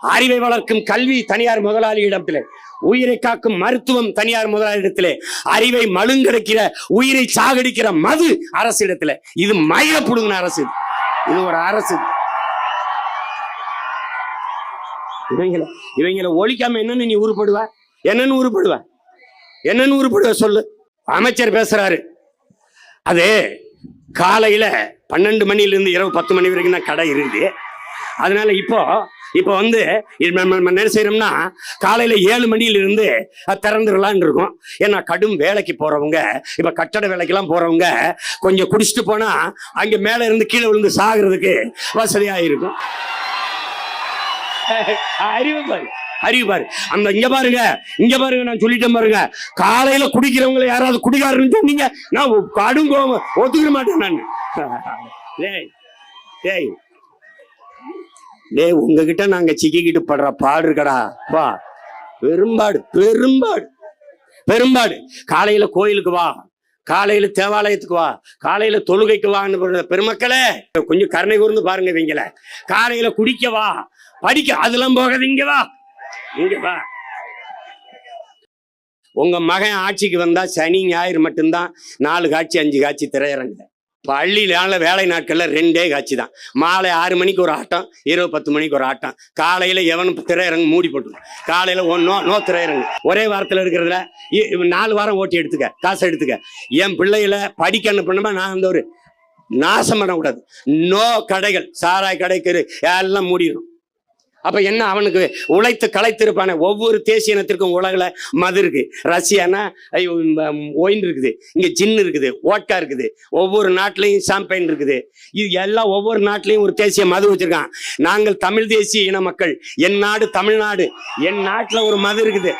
அறிவை வளர்க்கும் கல்வி தனியார் முதலாளியிடத்திலே உயிரை காக்கும் மருத்துவம் தனியார் முதலாளியிடத்திலே அறிவை மழுங்கடிக்கிற உயிரை சாகடிக்கிற மது அரசிடத்துல. இது மயில புடுங்கின அரசு. இது. ஒரு அரசு. இவங்கள இவங்களை ஒழிக்காம என்னன்னு நீ உருப்படுவ? என்னன்னு உருப்படுவ? என்னன்னு உருப்படுவ சொல்லு. அமைச்சர் பேசுறாரு. அது காலையில பன்னெண்டு மணில இருந்து இரவு பத்து மணி வரைக்கும் தான் கடை இருக்குது. அதனால இப்போ இப்போ வந்து நம்ம என்ன செய்யறோம்னா காலையில ஏழு மணியில இருந்து அது திறந்துடலான்னு இருக்கும் ஏன்னா கடும் வேலைக்கு போறவங்க இப்ப கட்டட வேலைக்கெல்லாம் போறவங்க கொஞ்சம் குடிச்சிட்டு போனா அங்க மேல இருந்து கீழே விழுந்து சாகுறதுக்கு வசதியா இருக்கும். அறிவு பாரு. அறிவு பாரு. அந்த இங்க பாருங்க இங்க பாருங்க நான் சொல்லிட்டேன் பாருங்க. காலையில குடிக்கிறவங்களை யாராவது குடிக்காரன்னு சொன்னீங்க நான் கடும் கோவம் ஒத்துக்க மாட்டேன் நான். டேய் டேய் டேய் உங்ககிட்ட நாங்க சிக்கிக்கிட்டு படுற பாடு இருக்கடா. வா. பெரும்பாடு பெரும்பாடு பெரும்பாடு. காலையில கோயிலுக்கு வா. காலையில தேவாலயத்துக்கு வா. காலையில தொழுகைக்கு வான்னு பெருமக்களே கொஞ்சம் கருணை கூர்ந்து பாருங்க இவங்கள காலையில குடிக்க வா. படிக்க அதெல்லாம் போகாது. இங்க வா. இங்க வா. உங்க மகன் ஆட்சிக்கு வந்தா சனி ஞாயிறு மட்டும்தான். நாலு காட்சி அஞ்சு காட்சி திரையரங்க. பள்ளியிலான வேலை நாட்களில் ரெண்டே காட்சி தான் மாலை ஆறு மணிக்கு ஒரு ஆட்டம் இரவு பத்து மணிக்கு ஒரு ஆட்டம். காலையில் எவன் திரையரங்கு மூடி போட்டு காலையில் ஒ- நோ திரையரங்கு. ஒரே வாரத்தில் இருக்கிறதுல இ- இவன் நாலு வாரம் ஓட்டி எடுத்துக்க காசு எடுத்துக்க. என் பிள்ளைகளை படிக்க அனுப்பணுமா? நான் அந்த ஒரு நாசம் பண்ணக்கூடாது. நோ கடைகள் சாராய் கடைக்கு எல்லாம் மூடிடும் அப்ப என்ன அவனுக்கு உழைத்து களைத்திருப்பானே? ஒவ்வொரு தேசிய இனத்திற்கும் உலகில் மது இருக்கு. ரஷ்யானா ஐயோ, ஒயின் இருக்குது. இங்க ஜின் இருக்குது ஓட்கா இருக்குது. ஒவ்வொரு நாட்டிலையும் சாம்பைன் இருக்குது. இது எல்லாம் ஒவ்வொரு நாட்டிலையும் ஒரு தேசிய மது வச்சிருக்கான். நாங்கள் தமிழ் தேசிய இன மக்கள். என் நாடு தமிழ்நாடு. என் நாட்டில் ஒரு மது இருக்குது.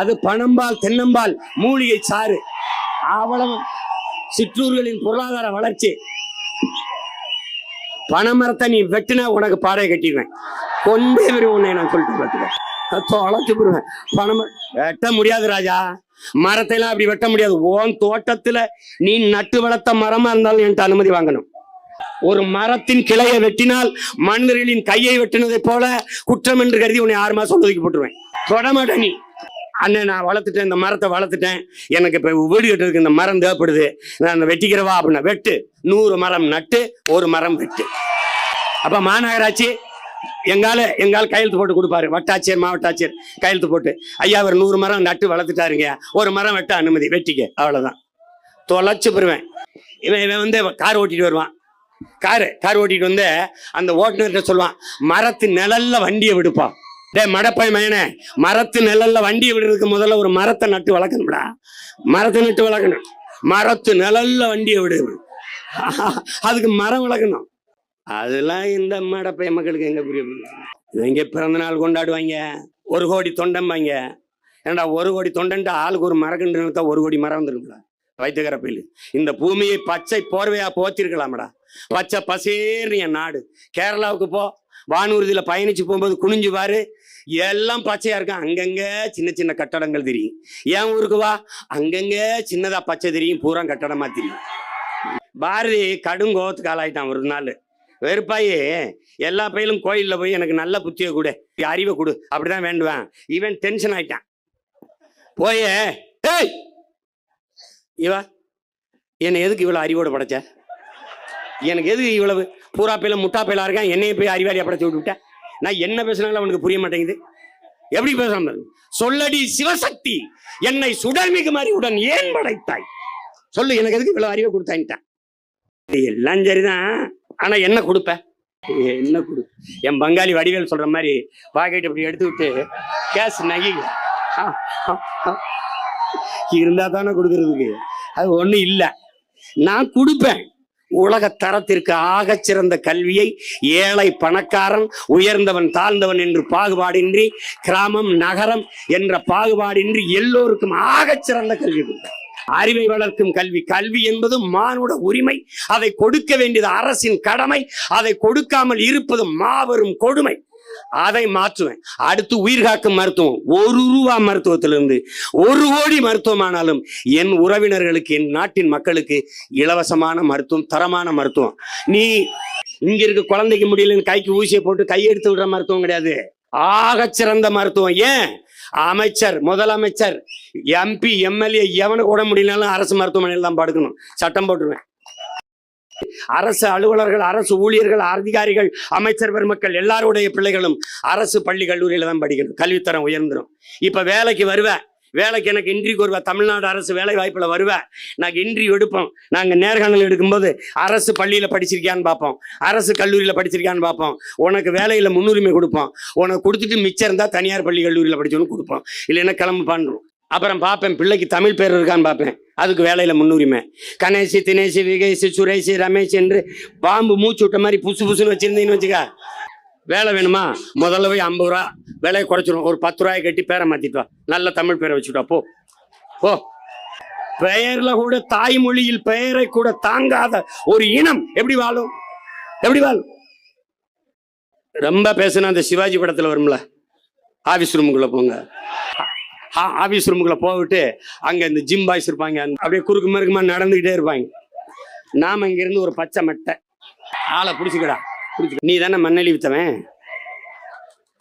அது பணம்பால் தென்னம்பால் மூலிகை சாறு. அவ்வளவு சிற்றூர்களின் பொருளாதார வளர்ச்சி. பனைமரத்தை நீ வெட்டினா உனக்கு பாறையை கட்டிடுவேன். கொண்டே வரும் உன்னை நான் சொல்லிட்டு பார்த்துக்க தொலைச்சு போடுவேன் பனைமரம் வெட்ட முடியாது ராஜா. மரத்தை எல்லாம் அப்படி வெட்ட முடியாது. ஓன் தோட்டத்துல நீ நட்டு வளர்த்த மரமா இருந்தாலும் என்கிட்ட அனுமதி வாங்கணும். ஒரு மரத்தின் கிளையை வெட்டினால் மனிதர்களின் கையை வெட்டினதை போல குற்றம் என்று கருதி உன்னை ஆறு மாசம் ஒதுக்கி போட்டுருவேன். தொடமாட்ட நீ. அண்ணன் நான் வளர்த்துட்டேன் இந்த மரத்தை வளர்த்துட்டேன். எனக்கு இப்போ வீடு கட்டுறதுக்கு இந்த மரம் தேவைப்படுது. நான் அந்த வெட்டிக்கிறவா அப்படின்னா வெட்டு. நூறு மரம் நட்டு ஒரு மரம் வெட்டு. அப்போ மாநகராட்சி எங்கால எங்கால கையெழுத்து போட்டு கொடுப்பாரு. வட்டாட்சியர் மாவட்டாட்சியர் கையெழுத்து போட்டு. ஐயா அவர் நூறு மரம் நட்டு வளர்த்துட்டாருங்க. ஒரு மரம் வெட்ட அனுமதி வெட்டிக்க. அவ்வளோதான் தொலைச்சு பெறுவேன் இவன் இவன் வந்து கார் ஓட்டிட்டு வருவான். காரு கார் ஓட்டிட்டு வந்து அந்த ஓட்டுநர்கிட்ட சொல்லுவான் மரத்து நிழல்ல வண்டியை விடுப்பான் டேய் மடப்பை மயனே மரத்து நிழல்ல வண்டியை விடுறதுக்கு முதல்ல ஒரு மரத்தை நட்டு வளர்க்கணும்டா. மரத்தை நட்டு வளர்க்கணும். மரத்து நிழல்ல வண்டியை விடு. அதுக்கு மரம் வளர்க்கணும். அதெல்லாம் இந்த மடப்பை மக்களுக்கு எங்க புரியும்? இவங்க பிறந்த நாள் கொண்டாடுவாங்க. ஒரு கோடி தொண்டம்பாங்க. ஏன்டா ஒரு கோடி தொண்டன்ட்டு ஆளுக்கு ஒரு மரக்கன்று நிறுத்தா ஒரு கோடி மரம் வந்துருங்களா வைத்தகரப்பில் இந்த பூமியை பச்சை போர்வையா போத்திருக்கலாம்டா. பச்சை பசேர்னு என் நாடு. கேரளாவுக்கு போ. வானூர்தியில பயணிச்சு போகும்போது குனிஞ்சு பாரு. எல்லாம் பச்சையா இருக்கும். அங்கங்க சின்ன சின்ன கட்டடங்கள் தெரியும். என் ஊருக்கு வா? அங்கங்க சின்னதா பச்சை தெரியும் பூரா கட்டடமா தெரியும். பாரதி கடும் கோவத்துக்கு ஆளாயிட்டான் ஒரு நாள். வெறுப்பாயி எல்லா பையிலும் கோயில்ல போய் எனக்கு நல்ல புத்தியை கொடு அறிவை கொடு அப்படிதான் வேண்டுவேன். இவன் டென்ஷன் ஆயிட்டான். போய ஏய்! இவா என்னை எதுக்கு இவ்வளவு அறிவோட படைச்ச? எனக்கு எதுக்கு இவ்வளவு? பூரா பையில முட்டா பையிலா இருக்கான் என்னைய போய் அறிவாளியாக படைச்சு விட்டு விட்டேன் நான் என்ன பேசினாலும் அவனுக்கு புரிய மாட்டேங்குது. எப்படி பேசாமல் சொல்லடி சிவசக்தி என்னை சுடர்மிகு உடன் ஏன் படைத்தாய்? சொல்லு எனக்கு எதுக்கு இவ்வளவு அறிவை கொடுத்தான்ட்டான் எல்லாம் சரிதான். ஆனா என்ன கொடுப்ப? என்ன கொடு? என் பங்காளி வடிவேல் சொல்ற மாதிரி பாக்கெட் இப்படி எடுத்து விட்டு கேஸ் நகி. ஆ, ஆ, ஆ. இருந்தா தானே கொடுக்கறதுக்கு. அது ஒண்ணும் இல்லை. நான் கொடுப்பேன். உலக தரத்திற்கு ஆகச் சிறந்த கல்வியை ஏழை பணக்காரன் உயர்ந்தவன் தாழ்ந்தவன் என்று பாகுபாடின்றி கிராமம் நகரம் என்ற பாகுபாடின்றி எல்லோருக்கும் ஆகச் சிறந்த கல்வி அறிவை வளர்க்கும் கல்வி. கல்வி என்பது மானுட உரிமை. அதை கொடுக்க வேண்டியது அரசின் கடமை. அதை கொடுக்காமல் இருப்பது மாபெரும் கொடுமை. அதை மாற்றுவேன். அடுத்து உயிர் காக்கும் மருத்துவம். ஒரு ரூபா மருத்துவத்திலிருந்து ஒரு கோடி மருத்துவமானாலும் என் உறவினர்களுக்கு என் நாட்டின் மக்களுக்கு இலவசமான மருத்துவம் தரமான மருத்துவம். நீ இங்க இருக்க குழந்தைக்கு முடியலன்னு கைக்கு ஊசியை போட்டு கையெடுத்து விடுற மருத்துவம் கிடையாது. ஆக சிறந்த மருத்துவம். ஏன்? அமைச்சர் முதலமைச்சர் எம்பி எம்எல்ஏ எவனுக்கு கூட முடியலனாலும் அரசு மருத்துவமனையில் தான் படுக்கணும். சட்டம் போட்டுருவேன். அரசு அலுவலர்கள் அரசு ஊழியர்கள் அதிகாரிகள் அமைச்சர் பெருமக்கள் எல்லாருடைய பிள்ளைகளும் அரசு பள்ளி கல்லூரியில தான் படிக்கணும். கல்வித்தரம் உயர்ந்துடும் இப்ப வேலைக்கு வருவேன் வேலைக்கு எனக்கு இன்ட்ரிக்கு வருவேன் தமிழ்நாடு அரசு வேலை வாய்ப்புல வருவேன் நாங்கள் இன்ட்ரி எடுப்போம். நாங்கள் நேர்காணல் எடுக்கும்போது அரசு பள்ளியில் படிச்சிருக்கியான்னு பார்ப்போம் அரசு கல்லூரியில் படிச்சிருக்கியான்னு பார்ப்போம் உனக்கு வேலையில் முன்னுரிமை கொடுப்போம். உனக்கு கொடுத்துட்டு மிச்சம் இருந்தால் தனியார் பள்ளி கல்லூரியில் படிச்சவனு கொடுப்போம். இல்லைன்னா கிளம்பு பண்ணுறோம் அப்புறம் பார்ப்பேன் பிள்ளைக்கு தமிழ் பேர் இருக்கான்னு பார்ப்பேன். அதுக்கு வேலையில் முன்னுரிமை. கணேஷ் தினேஷ் விகேஷ் சுரேஷ் ரமேஷ் என்று பாம்பு மூச்சு விட்ட மாதிரி புசு புசுன்னு வச்சிருந்தீங்கன்னு வச்சுக்க. வேலை வேணுமா? முதல்ல போய் ஐம்பது ரூபா விலையை குறைச்சிரும். ஒரு பத்து ரூபாயை கட்டி பேரை மாத்திட்டு வா. நல்ல தமிழ் பேரை வச்சுட்டா போ. போ. பெயர்ல கூட தாய்மொழியில் பெயரை கூட தாங்காத ஒரு இனம் எப்படி வாழும்? எப்படி வாழும்? ரொம்ப பேசுனா அந்த சிவாஜி படத்தில் வரும்ல? ஆபீஸ் ரூமுக்குள்ள போங்க. ஆ- ஆபீஸ் ரூமுக்குள்ள போவிட்டு அங்க இந்த ஜிம் பாய்ஸ் இருப்பாங்க. அப்படியே குறுக்கு மறுக்குமா நடந்துகிட்டே இருப்பாங்க. நாம இங்கேருந்து ஒரு பச்சை மட்டை. ஆளை பிடிச்சிக்கடா. பிடிச்சி நீ தானே மண்ணெளி வித்தவன்?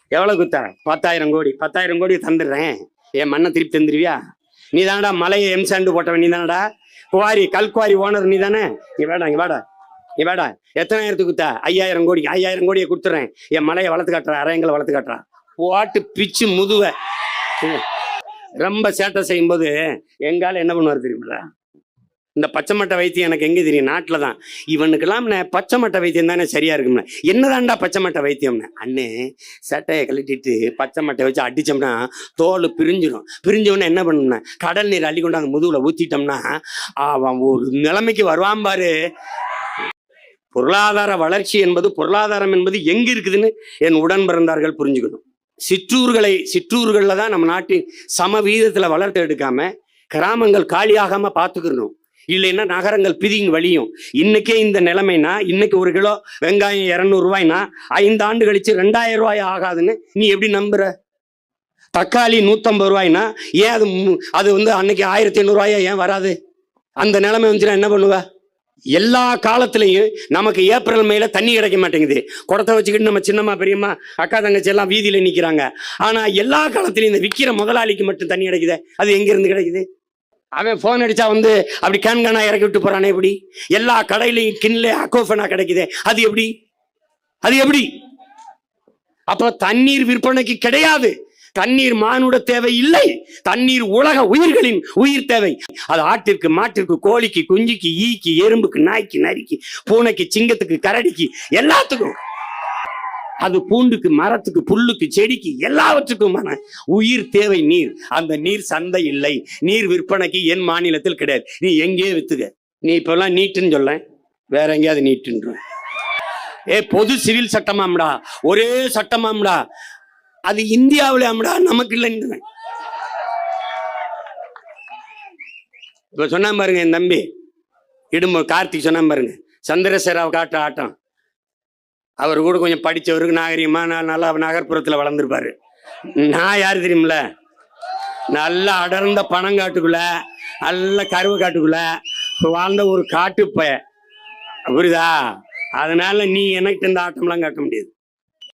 எவ்வளவு குத்த? பத்தாயிரம் கோடி. பத்தாயிரம் கோடி தந்துடுறேன். என் மண்ணை திருப்பி தந்துருவியா? நீ தானடா மலையை எம்சாண்டு போட்டவன் நீ தானடா? குவாரி கல்குவாரி ஓனர் நீ தானே? இங்கே வேடா இங்க வாடா. நீ வேடா. எத்தனாயிரத்துக்கு குத்தா? ஐயாயிரம் கோடி ஐயாயிரம் கோடியை கொடுத்துட்றேன். என் மலையை வளர்த்து காட்டுறேன் அரையங்களை வளர்த்து காட்டுறா. போட்டு பிச்சு முதுவ. ரொம்ப சேட்டை செய்யும்போது எங்கால என்ன பண்ணுவார் தெரியுமில்ல? இந்த பச்சை மட்டை வைத்தியம் எனக்கு எங்கே தெரியும்? நாட்டில் தான். இவனுக்கெல்லாம் பச்சை மட்டை வைத்தியம் தானே சரியா இருக்கும்ல என்னதான்டா பச்சை மட்டை வைத்தியம்னு? அண்ணே சட்டையை கழட்டிட்டு பச்சை மட்டை வச்சு அடிச்சோம்னா தோல் பிரிஞ்சிடும் பிரிஞ்சவொன்னே என்ன பண்ணணும் கடல் நீர் அள்ளி கொண்டு அந்த முதுகுல அவன் ஒரு நிலைமைக்கு வருவான் பாரு. பொருளாதார வளர்ச்சி என்பது பொருளாதாரம் என்பது எங்க இருக்குதுன்னு என் உடன் பிறந்தார்கள் புரிஞ்சுக்கணும். சிற்றூர்களை சிற்றூர்களில் தான் நம்ம நாட்டின் சம வீதத்தில் வளர்த்து எடுக்காம கிராமங்கள் காலியாகாம பார்த்துக்கிறணும். இல்லைன்னா நகரங்கள் பிதியும் வழியும். இன்னைக்கே இந்த நிலைமைனா இன்னைக்கு ஒரு கிலோ வெங்காயம் இரநூறுவாய்னா ஐந்து ஆண்டு கழிச்சு ரெண்டாயிரம் ரூபாய் ஆகாதுன்னு நீ எப்படி நம்புற? தக்காளி நூற்றம்பது ரூபாய்னா ஏன் அது அது வந்து அன்னைக்கு ஆயிரத்தி ஐநூறுரூவாயா ஏன் வராது? அந்த நிலைமை வந்துச்சுன்னா என்ன பண்ணுவ? எல்லா காலத்திலையும் நமக்கு ஏப்ரல் மேல தண்ணி கிடைக்க மாட்டேங்குது. குடத்தை வச்சுக்கிட்டு நம்ம சின்னம்மா பெரியம்மா அக்கா தங்கச்சி எல்லாம் வீதியில நிக்கிறாங்க. ஆனா எல்லா காலத்திலையும் இந்த விக்கிற முதலாளிக்கு மட்டும் தண்ணி கிடைக்குது? அது எங்க இருந்து கிடைக்குது? அவன் ஃபோன் அடிச்சா வந்து அப்படி கேன் இறக்கி விட்டு போறானே எப்படி? எல்லா கடையிலையும் கிண்ல அக்கோஃபனா கிடைக்குது? அது எப்படி? அது எப்படி? அப்போ தண்ணீர் விற்பனைக்கு கிடையாது. தண்ணீர் மானுட தேவை இல்லை. தண்ணீர் உலக உயிர்களின் உயிர் தேவை. அது ஆட்டிற்கு மாட்டிற்கு கோழிக்கு குஞ்சிக்கு ஈக்கு எறும்புக்கு நாய்க்கு நரிக்கு பூனைக்கு சிங்கத்துக்கு கரடிக்கு எல்லாத்துக்கும். அது பூண்டுக்கு மரத்துக்கு புல்லுக்கு செடிக்கு எல்லாவற்றுக்குமான உயிர் தேவை நீர். அந்த நீர் சந்தை இல்லை. நீர் விற்பனைக்கு என் மாநிலத்தில் கிடையாது. நீ எங்கேயே வித்துக நீ இப்பெல்லாம் நீட்டுன்னு சொல்ல. வேற எங்கேயாவது நீட்டுன்ற ஏ பொது சிவில் சட்டமாம்டா. ஒரே சட்டமாம்டா. அது இந்தியாவில் அம்டா நமக்கு இல்லைன்னு இப்ப சொன்னான் பாருங்க என் தம்பி. இடும்போ கார்த்திக் சொன்னான் பாருங்க. சந்திரசேராவை காட்ட ஆட்டம். அவர் கூட கொஞ்சம் படித்தவருக்கு நாகரிகமா நான் நல்லா நகர்ப்புறத்தில் வளர்ந்துருப்பாரு. நான் யார் தெரியுமில்ல? நல்ல அடர்ந்த பனங்காட்டுக்குள்ள நல்ல கருவ காட்டுக்குள்ள வாழ்ந்த ஒரு காட்டுப்பய. புரியுதா? அதனால நீ எனக்கு இந்த ஆட்டம்லாம் காட்ட முடியாது.